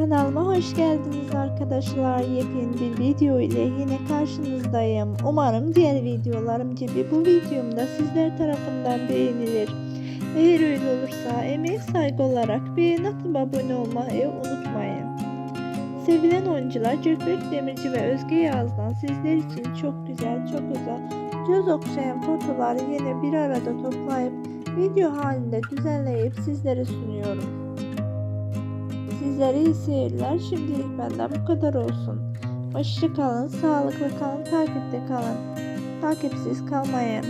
Kanalıma hoş geldiniz arkadaşlar. Yepyeni bir video ile yine karşınızdayım. Umarım diğer videolarım gibi bu videom da sizler tarafından beğenilir. Eğer öyle olursa emeğe saygı olarak beğen atıp abone olmayı unutmayın. Sevilen oyuncular Gökberk Demirci ve Özge Yaz'dan sizler için çok güzel, çok özel, göz okşayan fotoğrafları yine bir arada toplayıp video halinde düzenleyip sizlere sunuyorum. Sizlere iyi seyirler. Şimdilik benden bu kadar olsun. Hoşça kalın, sağlıklı kalın, takipte kalın. Takipsiz kalmayın.